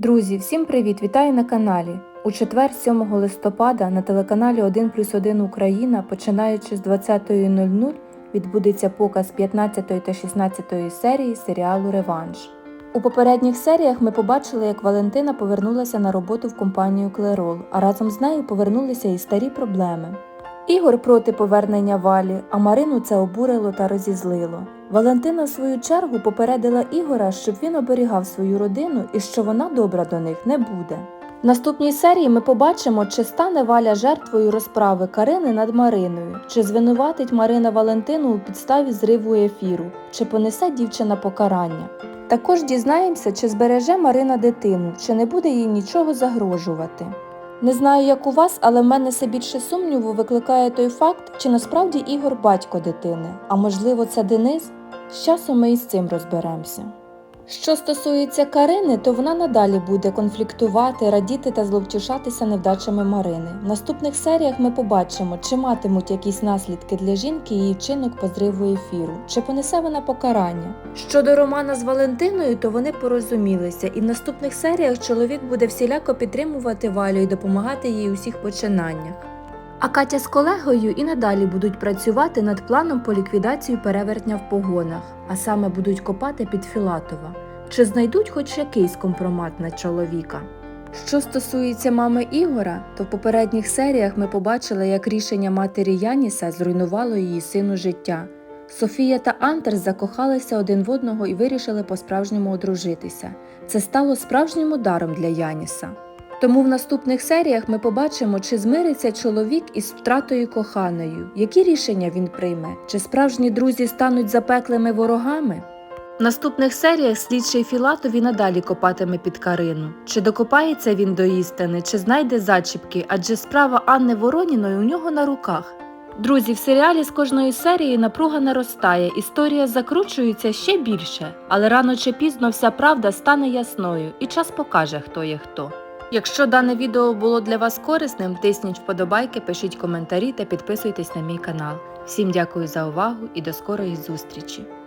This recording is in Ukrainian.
Друзі, всім привіт! Вітаю на каналі. У четвер, 7 листопада, на телеканалі 1 плюс 1 Україна, починаючи з 20.00, відбудеться показ 15 та 16 серії серіалу Реванш. У попередніх серіях ми побачили, як Валентина повернулася на роботу в компанію Клерол, а разом з нею повернулися і старі проблеми. Ігор проти повернення Валі, а Марину це обурило та розізлило. Валентина, в свою чергу, попередила Ігора, щоб він оберігав свою родину і що вона добра до них не буде. В наступній серії ми побачимо, чи стане Валя жертвою розправи Карини над Мариною, чи звинуватить Марина Валентину у підставі зриву ефіру, чи понесе дівчина покарання. Також дізнаємося, чи збереже Марина дитину, чи не буде їй нічого загрожувати. Не знаю, як у вас, але в мене все більше сумніву викликає той факт, чи насправді Ігор батько дитини, а можливо, це Денис. З часом ми із цим розберемося. Що стосується Карини, то вона надалі буде конфліктувати, радіти та зловтішатися невдачами Марини. В наступних серіях ми побачимо, чи матимуть якісь наслідки для жінки її вчинок по зриву ефіру, чи понесе вона покарання. Щодо Романа з Валентиною, то вони порозумілися, і в наступних серіях чоловік буде всіляко підтримувати Валю і допомагати їй у всіх починаннях. А Катя з колегою і надалі будуть працювати над планом по ліквідації перевертня в погонах, а саме будуть копати під Філатова. Чи знайдуть хоч якийсь компромат на чоловіка? Що стосується мами Ігора, то в попередніх серіях ми побачили, як рішення матері Яніса зруйнувало її сину життя. Софія та Антер закохалися один в одного і вирішили по-справжньому одружитися. Це стало справжнім ударом для Яніса. Тому в наступних серіях ми побачимо, чи змириться чоловік із втратою коханою, які рішення він прийме, чи справжні друзі стануть запеклими ворогами. В наступних серіях слідчий Філатові надалі копатиме під Карину. Чи докопається він до істини, чи знайде зачіпки, адже справа Анни Вороніної у нього на руках. Друзі, в серіалі з кожної серії напруга наростає, історія закручується ще більше, але рано чи пізно вся правда стане ясною, і час покаже, хто є хто. Якщо дане відео було для вас корисним, тисніть вподобайки, пишіть коментарі та підписуйтесь на мій канал. Всім дякую за увагу і до скорої зустрічі!